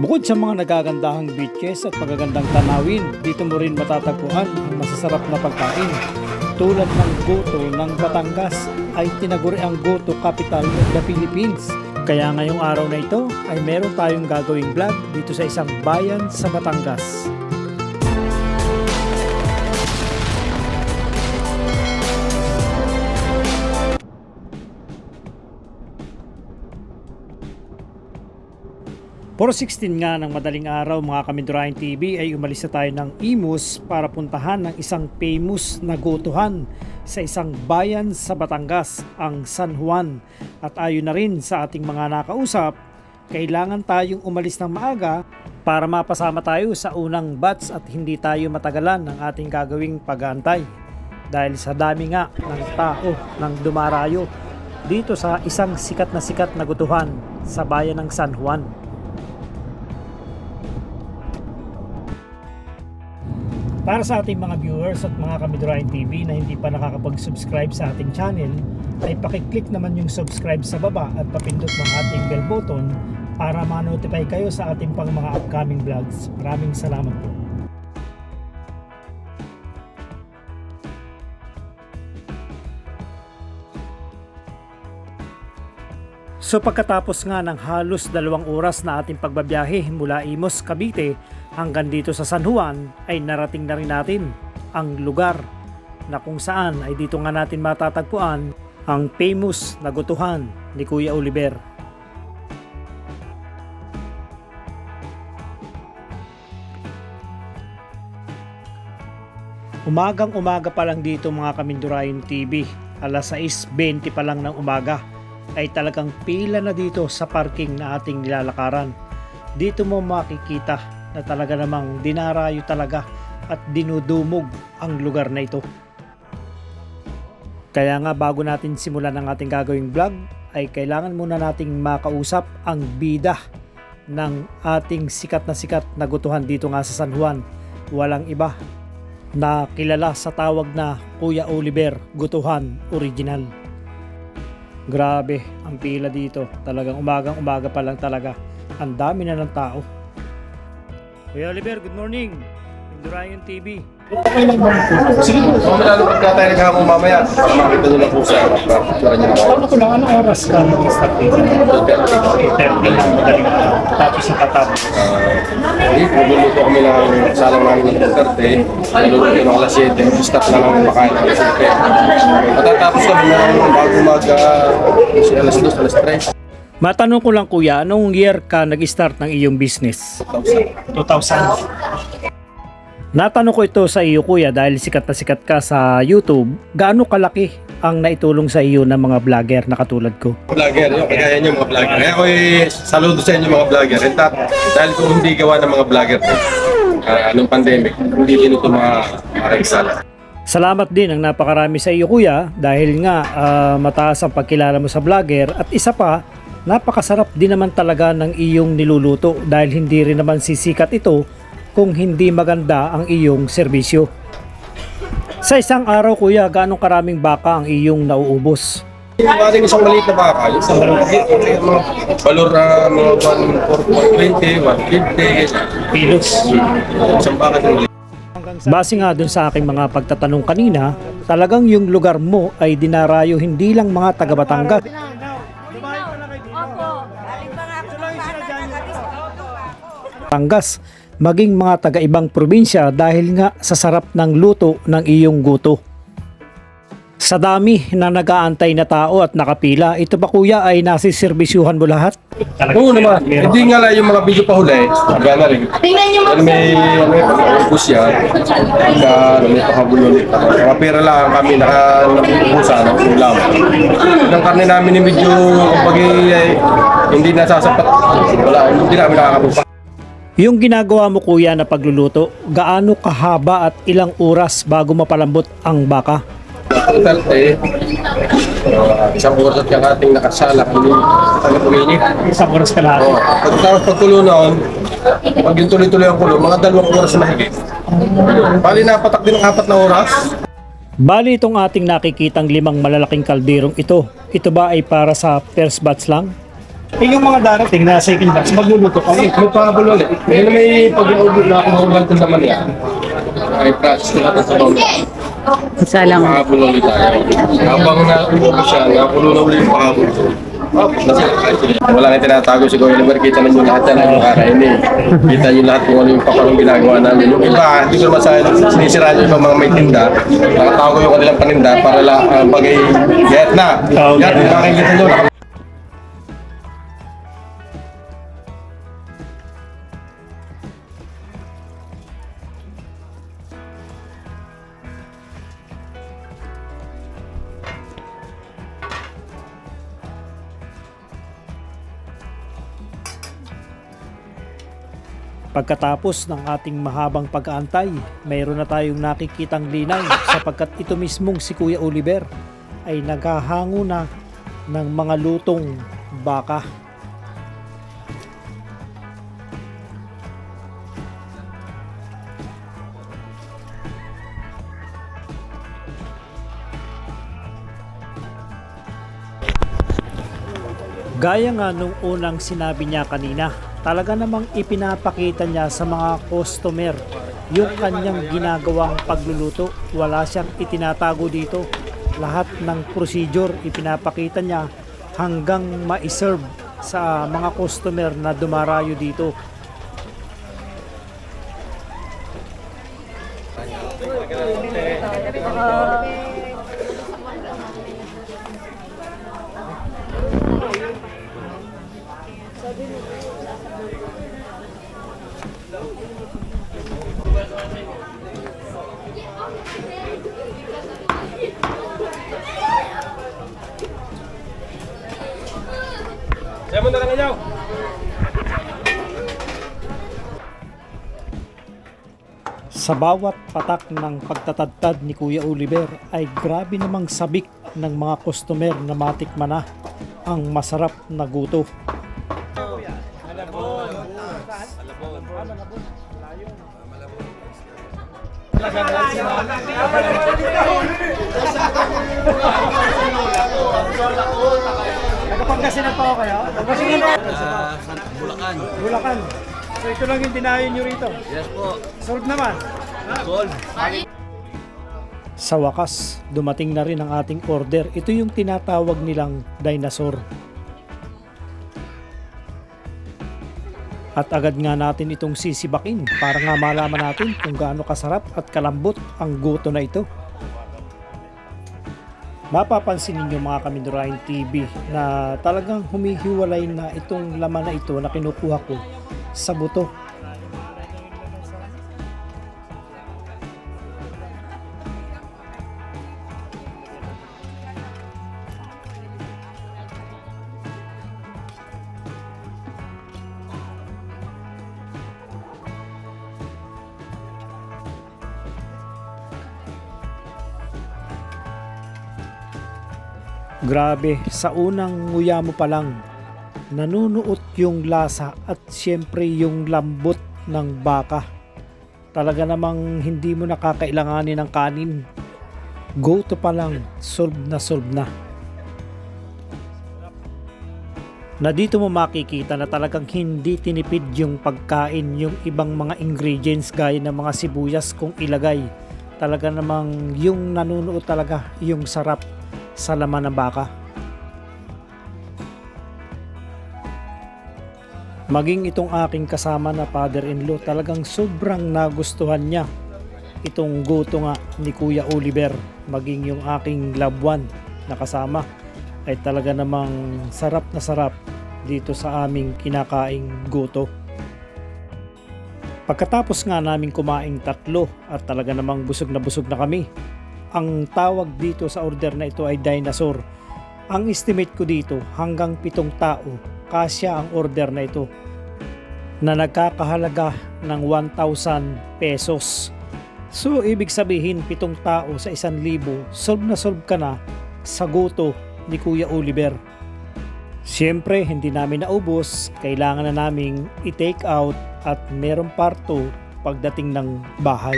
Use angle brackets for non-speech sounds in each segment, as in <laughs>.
Bukod sa mga nagagandahang beaches at magagandang tanawin, dito mo rin matatagpuan ang masasarap na pagkain. Tulad ng goto ng Batangas ay tinaguri ang goto capital of the Philippines. Kaya ngayong araw na ito ay meron tayong gagawing vlog dito sa isang bayan sa Batangas. Puro 16 nga ng madaling araw mga Kamindurahin TV ay umalis na tayo ng Imus para puntahan ng isang famous na gotuhan sa isang bayan sa Batangas, ang San Juan. At ayon na rin sa ating mga nakausap, kailangan tayong umalis ng maaga para mapasama tayo sa unang batch at hindi tayo matagalan ng ating gagawing pag-aantay. Dahil sa dami nga ng tao ng dumarayo dito sa isang sikat na sikat na gutuhan sa bayan ng San Juan. Para sa ating mga viewers at mga Kamidurahin TV na hindi pa nakakapag-subscribe sa ating channel, ay pakiclick naman yung subscribe sa baba at papindot ng ating bell button para ma-notify kayo sa ating pang mga upcoming vlogs. Maraming salamat po. So pagkatapos nga ng halos dalawang oras na ating pagbabiyahe mula Imos, Cavite hanggang dito sa San Juan ay narating na rin natin ang lugar na kung saan ay dito nga natin matatagpuan ang famous na gutuhan ni Kuya Oliver. Umagang umaga pa lang dito mga Kamindurahin TV, alas 6.20 pa lang ng umaga ay talagang pila na dito sa parking na ating nilalakaran. Dito mo makikita na talaga namang dinarayo talaga at dinudumog ang lugar na ito. Kaya nga bago natin simulan ang ating gagawing vlog ay kailangan muna nating makausap ang bida ng ating sikat na sikat na gutuhan dito nga sa San Juan. Walang iba na kilala sa tawag na Kuya Oliver Gutuhan Original. Grabe ang pila dito. Talagang umagang umaga pa lang talaga. Ang dami na ng tao. Kuya Oliver, good morning. Indurayan TV. Sige po, kung lalo pagka tayo naghahapon mamaya, para makita nyo lang po sa picture nyo na Ano ko lang, anong oras ka nag-start dito? 8.30 lang madaling araw. Tapos nakatapos. Hindi, magluluto kami ng salang namin ng Duterte. Magluluto ng alas 7. Stop lang ang makain ng alas 7. Matatapos kami ng bago umaga, kasi alas 2, alas 3. Matanong ko lang kuya, anong year ka nag-start ng iyong business? 2000. Natanong ko ito sa iyo kuya dahil sikat na sikat ka sa YouTube. Gaano kalaki ang naitulong sa iyo ng mga vlogger na katulad ko? Vlogger, yung kagaya nyo mga vlogger. Kaya ako eh, saludo sa inyo mga vlogger. And that, dahil kung hindi gawa ng mga vlogger, uh, anong pandemic, hindi din ito mga makaisala. Salamat din ang napakarami sa iyo kuya dahil nga ah, mataas ang pagkilala mo sa vlogger at isa pa, napakasarap din naman talaga ng iyong niluluto dahil hindi rin naman sisikat ito kung hindi maganda ang iyong serbisyo. Sa isang araw kuya, gaano karaming baka ang iyong nauubos? Ating isang maliit na baka, yung isang maliit, yung mga valor na mga 120, 150, Kilos. isang baka na maliit. Base nga dun sa aking mga pagtatanong kanina, talagang yung lugar mo ay dinarayo hindi lang mga taga Batangas, Batangas, maging mga taga-ibang probinsya dahil nga sa sarap ng luto ng iyong guto. Sa dami na nag-aantay na tao at nakapila, ito ba kuya ay nasiserbisyuhan mo lahat? Oo naman, hindi nga lang yung mga video pa huli, iba na rin. Tingnan niyo Dahil may, ano yun, ubus yan, pagka may pakabulon, mga pera lang kami, naka, nabubusan, ulam. Ang karne namin ni medyo, kapag eh, hindi nasasapat, wala, hindi namin nakakabupa. Yung ginagawa mo kuya na pagluluto, gaano kahaba at ilang oras bago mapalambot ang baka? Duterte, uh, isang oras at yung ating nakasala, puminit. Isang oras ka Oo. Pagkatapos pagkulo noon, pag yung tuloy-tuloy ang kulo, mga dalawang oras na mahigit. Bali napatak din ng apat na oras. Bali itong ating nakikitang limang malalaking kalderong ito. Ito ba ay para sa first batch lang? Eh, yung mga darating na second batch, magluluto Kasi kami. may pahabol ulit. Ngayon na may pag-iubod na ako mahulantan naman yan. Ay, practice na natin sa mga Isa lang. pahabol ulit tayo. Habang na-ubos siya, napulo na ulit yung pahabol. Oh, wala nang tinatago si Kuya Liber, kita naman lahat yan ang kakainin. Kita nyo lahat kung ano yung paparong ginagawa namin. Yung iba, hindi ko naman sa sinisiraan yung ibang mga may tinda. Nakatago yung kanilang paninda para lang uh, pag get na. Yan, get na. makikita nyo. Pagkatapos ng ating mahabang pag-aantay, mayroon na tayong nakikitang linaw <laughs> sapagkat ito mismong si Kuya Oliver ay naghahango na ng mga lutong baka. Gaya nga nung unang sinabi niya kanina, talaga namang ipinapakita niya sa mga customer yung kanyang ginagawang pagluluto. Wala siyang itinatago dito. Lahat ng procedure ipinapakita niya hanggang ma-serve sa mga customer na dumarayo dito. Saya mo na lang inyaw. Sa bawat patak ng pagtatadtad ni Kuya Oliver ay grabe namang sabik ng mga customer na matikman ang masarap na guto. Nagpangasinan pa ako kayo? Pangasinan pa? Bulacan. Bulacan. So ito lang yung dinayo nyo rito. Yes po. Solve naman. Gold. Sa wakas, dumating na rin ang ating order. Ito yung tinatawag nilang dinosaur. At agad nga natin itong sisibakin para nga malaman natin kung gaano kasarap at kalambot ang guto na ito. Mapapansin ninyo mga Kamindurahin TV na talagang humihiwalay na itong laman na ito na kinukuha ko sa buto Grabe, sa unang nguya mo pa lang, nanunuot yung lasa at siyempre yung lambot ng baka. Talaga namang hindi mo nakakailanganin ng kanin. Go to pa lang, solve na solve na. Na dito mo makikita na talagang hindi tinipid yung pagkain, yung ibang mga ingredients gaya ng mga sibuyas kung ilagay. Talaga namang yung nanunuot talaga yung sarap sa laman ng baka. Maging itong aking kasama na father-in-law talagang sobrang nagustuhan niya itong goto nga ni Kuya Oliver maging yung aking loved one na kasama ay talaga namang sarap na sarap dito sa aming kinakaing goto. Pagkatapos nga namin kumaing tatlo at talaga namang busog na busog na kami ang tawag dito sa order na ito ay dinosaur. Ang estimate ko dito hanggang pitong tao kasya ang order na ito na nagkakahalaga ng 1,000 pesos. So ibig sabihin pitong tao sa 1,000 solve na solve ka na sa goto ni Kuya Oliver. Siyempre hindi namin naubos, kailangan na naming i-take out at merong parto pagdating ng bahay.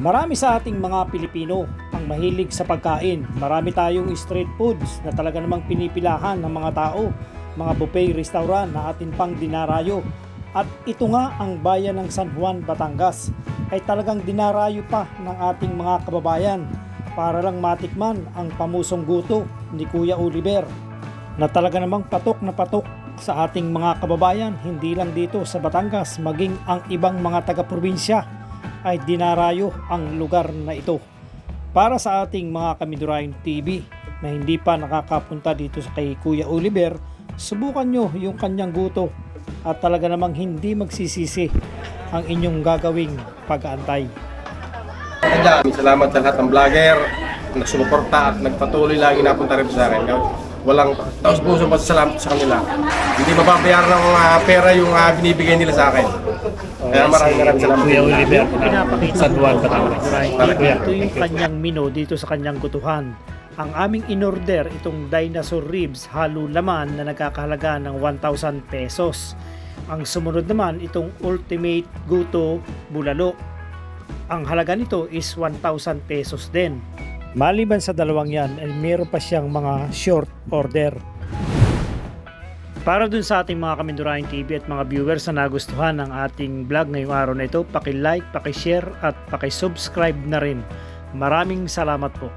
Marami sa ating mga Pilipino ang mahilig sa pagkain. Marami tayong street foods na talaga namang pinipilahan ng mga tao, mga buffet restaurant na atin pang dinarayo. At ito nga ang bayan ng San Juan, Batangas ay talagang dinarayo pa ng ating mga kababayan para lang matikman ang pamusong guto ni Kuya Oliver na talaga namang patok na patok sa ating mga kababayan hindi lang dito sa Batangas maging ang ibang mga taga-probinsya ay dinarayo ang lugar na ito para sa ating mga Kamidurahin TV na hindi pa nakakapunta dito sa kay Kuya Oliver subukan nyo yung kanyang guto at talaga namang hindi magsisisi ang inyong gagawing pag-aantay. Salamat sa lahat ng vlogger na sumuporta at nagpatuloy lagi napunta rin sa akin. Walang taos puso pasasalamat sa kanila. Hindi mababayaran ng ah, pera yung ah, binibigay nila sa akin. Kaya maraming maraming salamat. Kuya Oliver, pinapakita San Juan, Batangas. Ito yung kanyang menu dito sa kanyang gutuhan. Ang aming inorder itong dinosaur ribs halo laman na nagkakahalaga ng 1,000 pesos. Ang sumunod naman itong ultimate guto bulalo. Ang halaga nito is 1,000 pesos din. Maliban sa dalawang yan, ay meron pa siyang mga short order. Para dun sa ating mga Kamindurahin TV at mga viewers na nagustuhan ng ating vlog ngayong araw na ito, paki-like, paki-share at paki-subscribe na rin. Maraming salamat po.